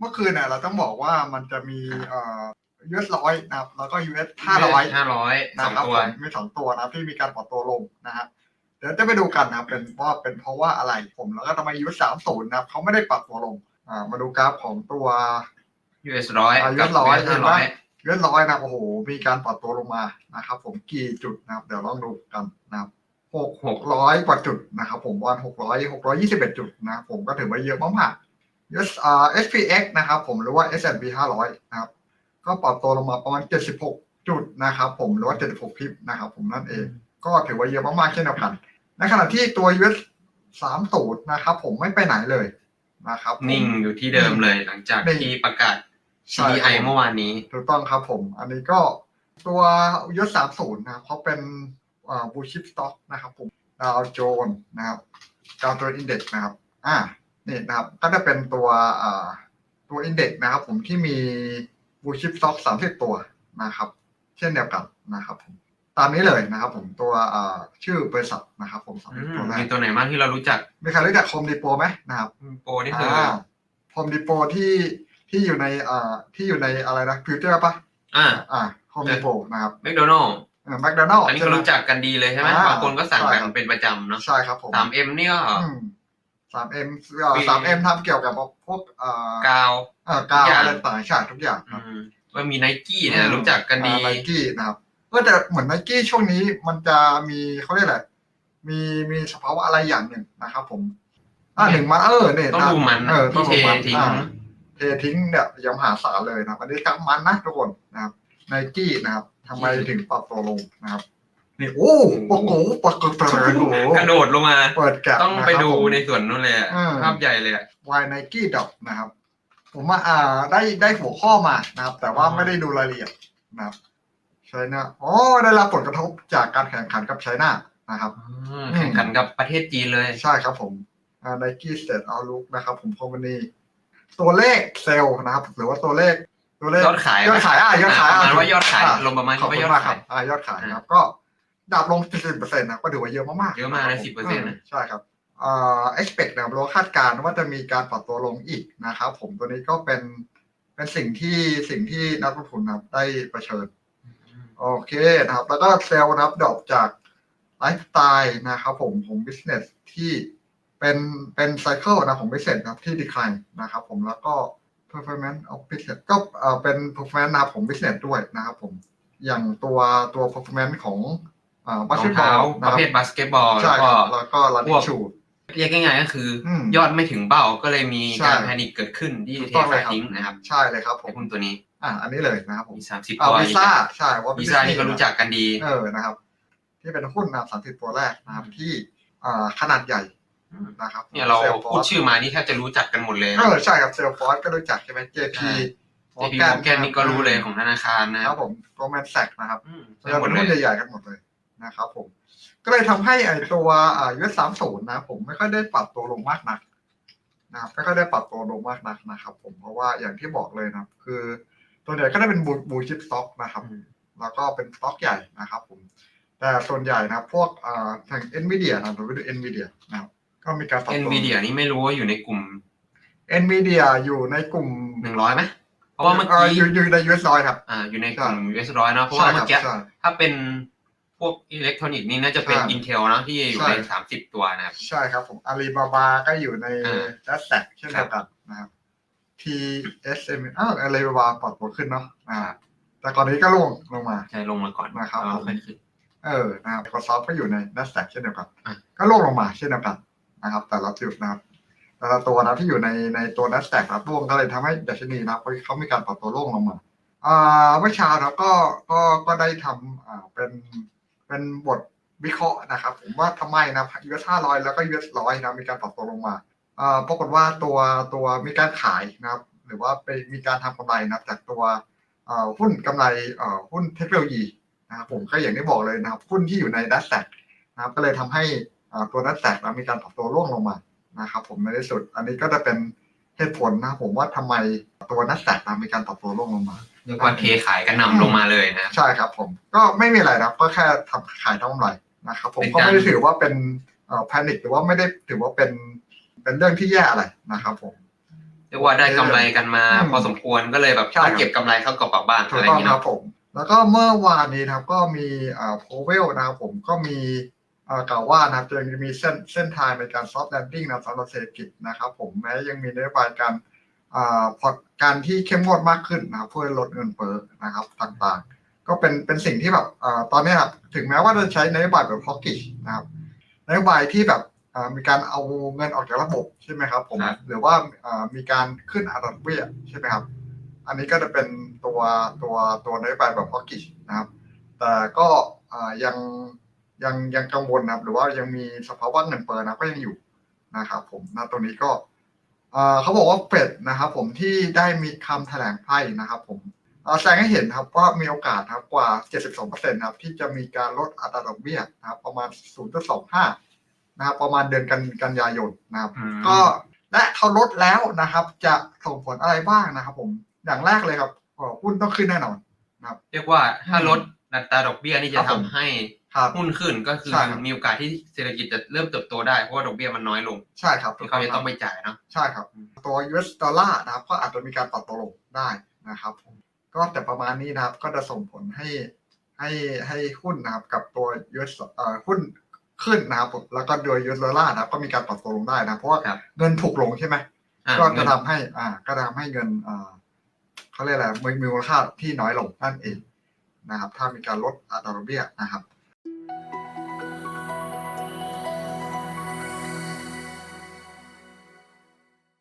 เมื่อคืนเนี่ยเราต้องบอกว่ามันจะมีเอ่อ US ร้อยนะครับ แล้วก็ US ห้าร้อยห้าร้อยสนะองครับตัว ผมมีสองตัวนะครับที่มีการปรับตัวลงนะฮะเดี๋ยวจะไปดูกันนะครับเป็นว่าเป็นเพราะว่าอะไรผมแล้วก็ทำไม US สามศูนย์นะครับเขาไม่ได้ปรับตัวลงอ่ามาดูกราฟของตัว US ร้อยอ่ากับ US ร้อย US ห้าร้อยเลื่อนร้อยนะโอ้โห มีการปรับตัวลงมานะครับ ผมกี่จุดนะครับ เดี๋ยวลองดูกันนะครับหกหกร้อยกว่าจุดนะครับ ผมวันหกร้อยหกร้อยยี่สิบเอ็ดจุดนะครับผมก็ถือว่าเยอะมากๆ US อ่า SPX นะครับผมหรือว่า S&P 500 นะครับ ก็ปรับตัวลงมาประมาณ 76 จุดนะครับผมหรือว่า 76 พิบนะครับผมนั่นเอง ก็ถือว่าเยอะมากๆเช่นเดียวกัน ในขณะที่ตัว US 30นะครับผมไม่ไปไหนเลยนะครับผมนิ่งอยู่ที่เดิมเลยหลังจากนิ่งที่ประกาศใช่ครับ CPI เมื่อวานนี้ ถูกต้องครับผม อันนี้ก็ตัวยศสามศูนย์นะครับเขาเป็นบูชิปสต็อกนะครับผมดาวโจนนะครับดาวโจนอินเด็กนะครับ อ่า นี่นะครับก็จะเป็นตัวอ่าตัวอินเด็กนะครับ ผมที่มีบูชิปสต็อกสามสิบตัวนะครับ เช่นเดียวกันนะครับผมตามนี้เลยนะครับ ผมตัวอ่าชื่อบริษัทนะครับ ผมสามอืสิบมตัวแรมีกตัวไหนบ้างที่เรารู้จักมีใครรู้จักโฮมดีโปไหมนะครับโปรนี่คือออ่าโฮมดีโปที่ที่อยู่ในอ่าที่อยู่ในอะไรนะฟิวเจอร์ปะอ่าอ่าโฮมดีโปนะครับแมคโดนัลแมคโดนัลล์อันนี้ก็รู้จักกันดีเลยใช่ไหมอ่าบางคนก็สั่งใช่กันครับเป็นประจำเนาะใช่ครับผมสามเอ็มนี่ก็ สามเอ็มปีสามเอ็มทำเกี่ยวกับพวกเอ่อกาวเอ่อกาวทุกอย่างอะไรต่างๆใช่ทุกอย่างคอืรับมว่ามีไนกี้เนี่ยรู้จักกันดีไนกี้นะครับก็แต่เหมือนไนกี้ช่วงนี้มันจะมีเขาเรียกอะไรมีมีสภาวะอะไรอย่างหนึ่งนะครับ ผม อ่าหนึ่งมันเออเนี่ยต้องดูมันเออต้อที่งเทดูมันทิ้งอ่าเททิ้งเนี่ยยังมหาศาลเลยนะครับอันนี้กำมันนะทุกคนนะครับไนกี้นะครับทำไมถึงปรับตัวลงนะครับ นี่โอ้โอ้โหปรากฏตัวโอ้โหกระโดดลงมา เปิดแกะต้องไปนะครับดูผมในส่วนนู้นเลยอะอืมภาพใหญ่เลยอะวายไนกี้ดอกนะครับ ผมว่าอ่าได้ได้หัวข้อมานะครับ แต่ว่าอ๋อไม่ได้ดูรายละเอียดนะครับไชน่าอ๋อได้รับผลกระทบจากการแข่งขันกับไชน่านะครับอืมแข่งขันกับประเทศจีนเลย ใช่ครับผมไนกี้สเตทเอาลุกนะครับ ผมคอมพานีตัวเลขเซลล์นะครับ หรือว่าตัวเลขตัวเลขยอดขายยอดขายอะยอดขายประอะมาณว่ายอดขายอะลงประมาณขอบว่าคุยอณดมากคขารับยอ่ายอดขายนะครับก็ ดับลงสิบเปอร์เซ็นต์นะก็ถือว่าเยอะมากๆเยอะมากนะ10%นะใช่ครับเอ่อ expect นะครับเราคาดการณ์ว่าจะมีการปรับตัวลงอีกนะครับผมตัวนี้ก็เป็นเป็นสิ่งที่สิ่งที่นักลงทุนนะครับได้เผชิญโอเคนะครับ แล้วก็เซลล์นะครับดรอปจากไลฟ์สไตล์นะครับผมของ business ที่เป็นเป็นไซเคิลนะของ business นะครับที่ decline นะครับผมแล้วก็ performance of business ก็เอ่อเป็น performance นะครับของ business ด้วยนะครับผมอย่างตัวตัว performance ของ อ่ารอง basketball เท้านะประครับเภทบาสเกตบอลใช่แล้วคก็รับแล้วก็ running พวก shoe เรียกง่ายๆก็คืออมยอดไม่ถึงเป้าก็เลยมีใช่การแพนิคเกิดขึ้นที่ถูกเทต้องเลขายยครับทิ้งนะครับ ใช่เลยครับผในมหุ้นตัวนี้ อ่าอันนี้เลยนะครับผมมีสามสิบอ่าตัววีซ่าใช่ว่าวีซ่านี่ก็รู้จักกันดีเออนะครับ ที่เป็นหุ้นนะครับสามสิบตัวแรกนะครับที่อ่าขนาดใหญ่นะครับเนี่ยเรา Salesforce พูดชื่อมานี่แทบจะรู้จักกันหมดเลยเอนะอใช่ครับเซลฟอร์สก็รู้จักใช่ไหม JP เจพีมอร์แกนนี่ก็รู้เลยของธนาคารนะคครัรับบผมโรแมนแซกนะครับอืมเราหมเป็ดนเลหุ้ยนใหญ่ๆกันหมดเลย นะครับผม ก็เลยทำให้ไอ้ตัวอ่า US สามศูนย์นะผมไม่ค่อยได้ปรับตัวลงมากนักนะครับไม่ค่อยได้ปรับตัวลงมากนักนะครับ ผมเพราะว่าอย่างที่บอกเลยนะครับคือ ตัวใหญ่ก็ได้เป็นบูบูชิปสต็อกนะครับ แล้วก็เป็นสต็อกใหญ่นะครับผมแต่ส่วนใหญ่นะครับพวกอ่าทาง NVIDIA นะครับเราไปดู NVIDIA นะครับก็มีการปรับเอ็นตัววีเดียนี่ไม่รู้ว่าอยู่ในกลุ่ม NVIDIA อยู่ในกลุ่มหนึ่งร้อยไหมเพราะว่าเมื่อกี้อยู่อยู่ใน US ร้อยครับอ่าอยู่ในกลุ่ม US ร้อยเนอะเพราะว่าใช่คเมื่รัอบกี้ใช่ถ้าเป็น พวกอิเล็กทรอนิกส์นี่น่าจะเป็น ใช่ Intel เนอะที่อยู่ใช่ในสามสิบตัวนะครับ ใช่ครับผมอาลีบาบาก็อยู่ในอ่า ดัสแซกเช่นเดียวกันนะครับ TSM อ้าวอาลีบาบาปรับตัวขึ้นเนาะอ่าแต่ก่อนนี้ก็ลงลงมา ใช่ลงมาก่อนนะครับ แล้วค่อยขึ้น เออนะครับ Microsoft ก็อยู่ใน NASDAQ เช่นเดียวกัน อะ ก็ลงลงมาเช่นเดียวกันนะครับ แต่ละจุดนะครับ แต่ละตัวนะที่อยู่ในในตัว NASDAQ นะครับร่วงก็เลยทำให้ดัชนีนะครับเขาเขามีการปรับตัวร่วงลงมาอ่าเมื่อเช้านะครับก็ก็ก็ได้ทำอ่าเป็น เป็นบทวิเคราะห์นะครับ ผมว่าทำไมนะ US 500 แล้วก็ US 100 นะมีการปรับตัวลงมาปรากฏว่าตัวตัวมีการขายนะครับ หรือว่าไปมีการทำกำไรนะครับจากตัวหุ้นกำไรหุ้นเทคโนโลยีนะครับผมก็อย่างที่บอกเลยนะครับ หุ้นที่อยู่ใน n a s d a q นะครับก็เลยทำให้ตัว n a s d a q นะมีการปรับตัวร่วงลงมานะครับผมในที่สุดอันนี้ก็จะเป็นเหตุผลนะครับผมว่าทำไมตัว n a s d a q นะมีการปรับตัวร่วงลงมา เรียกว่าเทขายกันนำลงมาเลยนะ ใช่ครับผมก็ไม่มีอะไรนะครับก็แค่ทำขายทำกำไรนะครับผมเป็นก็การ ไม่ได้ถือว่าเป็นเอ่อแพนิคหรือว่าไม่ได้ถือว่าเป็นเป็นเรื่องที่แย่อะไรนะครับผม เรียกว่าได้กำไรกันมา อืมพอสมควรก็เลยแบบใช่ต้องเก็บกำไรเข้ากระเป๋าบ้างถูอะกไรอต้อย่างงนี้ครัเนาะบผม แล้วก็เมื่อวานนี้นะครับก็มีอ่าโพเวลนะครับผมก็มีอ่ากล่าวว่านะครับจะมีเส้นเส้นทางในการซอฟต์แลนดิ้งนะสำหรับเศรษฐกิจนะครับผมแม้ยังมีนโยบายการอ่าพอร์ต การที่เข้มงวดมากขึ้นนะครับเพื่อลดเงินเฟ้อนะครับต่างๆ ก็เป็นเป็นสิ่งที่แบบอ่าตอนนี้ครับถึงแม้ว่าจะใช้นโยบายแบบฮอกกิชนะครับนโยบายที่แบบอ่ามีการเอาเงินออกจากระบบใช่ไหมครับผมครับหรือว่าอ่ามีการขึ้นอัตราดอกเบี้ยใช่ไหมครับ อันนี้ก็จะเป็นตัวตัวตัวนโยบายแบบฮอกกิชนะครับ แต่ก็อ่ายังยังยังกังวลนะครับ หรือว่ายังมีสภาวะเงินเฟ้อนะก็ยังอยู่นะครับผมนะตรงนี้ก็อ่า เขาบอกว่าเฟดนะครับผมที่ได้มีคำแถลงไพ่นะครับผมอ่าแสดงให้เห็นครับว่ามีโอกาสนะครับกว่า 72%นะครับที่จะมีการลดอัตราดอกเบี้ยนะครับประมาณ 0.25 นะครับประมาณเดือนกันกันยายนนะครับอืมก็และเขาลดแล้วนะครับ จะส่งผลอะไรบ้างนะครับ ผมอย่างแรกเลยครับเอ่อหุ้นต้องขึ้นแน่นอนเรียกว่าถ้าอืมลดอัตราดอกเบี้ยนี่ครัจะบทำผมให้ ครับ หุ้นขึ้นก็คือใช่มันครับ มีโอกาสที่เศรษฐกิจจะเริ่มเติบโตได้เพราะว่าดอกเบี้ยมันน้อยลงใช่ครับที่เขาจะต้องไปจ่ายเนาะใช่ครับ ตัว US ดอลลาร์นะครับ ก็อาจจะมีการปรับตัวลงได้นะครับผมก็แต่ประมาณนี้นะครับ ก็จะส่งผลให้ให้ให้หุ้นนะครับกับตัว US เอ่อหุ้นขึ้นนะครับผมแล้วก็โดย US ดอลลาร์นะครับ ก็มีการปรับตัวลงได้นะเพราะว่าครับเงินถูกลงใช่ไหม อะก็เงิจะนทำให้ อ่า ก็จะทำให้เงินอ่าเขาเรียกอะไรมีมีมูลค่าที่น้อยลงนั่นเองนะครับ ถ้ามีการลดอัตราดอกเบี้ยนะครับ